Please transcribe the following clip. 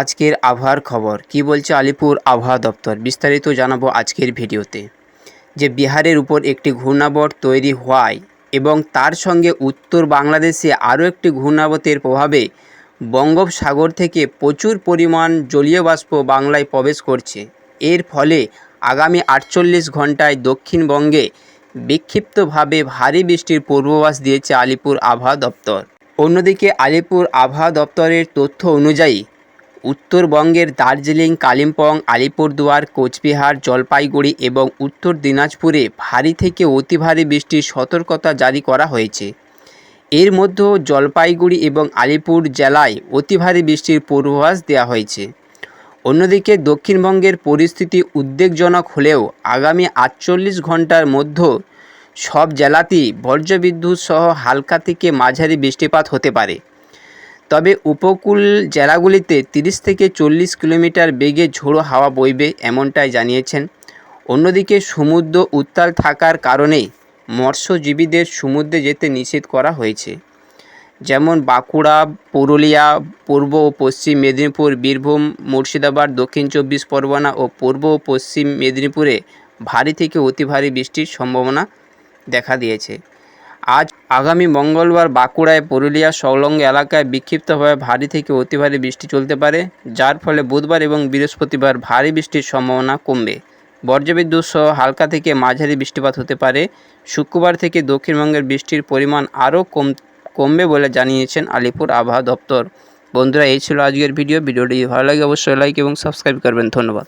আজকের আবহাওয়ার খবর। কি বলছে আলিপুর আবহাওয়া দপ্তর? বিস্তারিত জানাব আজকের ভিডিওতে। যে বিহারের উপর একটি ঘূর্ণাবর্ত তৈরি হওয়ায় এবং তার সঙ্গে উত্তর বাংলাদেশে আরও একটি ঘূর্ণাবতের প্রভাবে বঙ্গোপসাগর থেকে প্রচুর পরিমাণ জলীয় বাষ্প বাংলায় প্রবেশ করছে। এর ফলে আগামী আটচল্লিশ ঘন্টায় দক্ষিণবঙ্গে বিক্ষিপ্তভাবে ভারী বৃষ্টির পূর্বাভাস দিয়েছে আলিপুর আবহাওয়া দপ্তর। অন্যদিকে আলিপুর আবহাওয়া দপ্তরের তথ্য অনুযায়ী উত্তরবঙ্গের দার্জিলিং, কালিম্পং, আলিপুরদুয়ার, কোচবিহার, জলপাইগুড়ি এবং উত্তর দিনাজপুরে ভারী থেকে অতি ভারী বৃষ্টির সতর্কতা জারি করা হয়েছে। এর মধ্যেও জলপাইগুড়ি এবং আলিপুর জেলায় অতি ভারী বৃষ্টির পূর্বাভাস দেওয়া হয়েছে। অন্যদিকে দক্ষিণবঙ্গের পরিস্থিতি উদ্বেগজনক হলেও আগামী আটচল্লিশ ঘণ্টার মধ্যে সব জেলাতেই বজ্রবিদ্যুৎ সহ হালকা থেকে মাঝারি বৃষ্টিপাত হতে পারে। তবে উপকূল জেলাগুলিতে তিরিশ থেকে চল্লিশ কিলোমিটার বেগে ঝোড়ো হাওয়া বইবে এমনটাই জানিয়েছেন। অন্যদিকে সমুদ্র উত্তাল থাকার কারণে মৎস্যজীবীদের সমুদ্রে যেতে নিষেধ করা হয়েছে। যেমন বাঁকুড়া, পুরুলিয়া, পূর্ব ও পশ্চিম মেদিনীপুর, বীরভূম, মুর্শিদাবাদ, দক্ষিণ চব্বিশ পরগনা ও পূর্ব ও পশ্চিম মেদিনীপুরে ভারী থেকে অতি ভারী বৃষ্টির সম্ভাবনা দেখা দিয়েছে। আজ আগামী মঙ্গলবার বাঁকুড়ায় পুরুলিয়া সংলগ্ন এলাকায় বিক্ষিপ্তভাবে ভারী থেকে অতি ভারী বৃষ্টি চলতে পারে, যার ফলে বুধবার এবং বৃহস্পতিবার ভারী বৃষ্টির সম্ভাবনা কমবে। বজ্রবিদ্যুৎ সহ হালকা থেকে মাঝারি বৃষ্টিপাত হতে পারে। শুক্রবার থেকে দক্ষিণবঙ্গের বৃষ্টির পরিমাণ আরও কম কমবে বলে জানিয়েছেন আলিপুর আবহাওয়া দপ্তর। বন্ধুরা, এই ছিল আজকের ভিডিও। ভিডিওটি ভালো লাগে অবশ্যই লাইক এবং সাবস্ক্রাইব করবেন। ধন্যবাদ।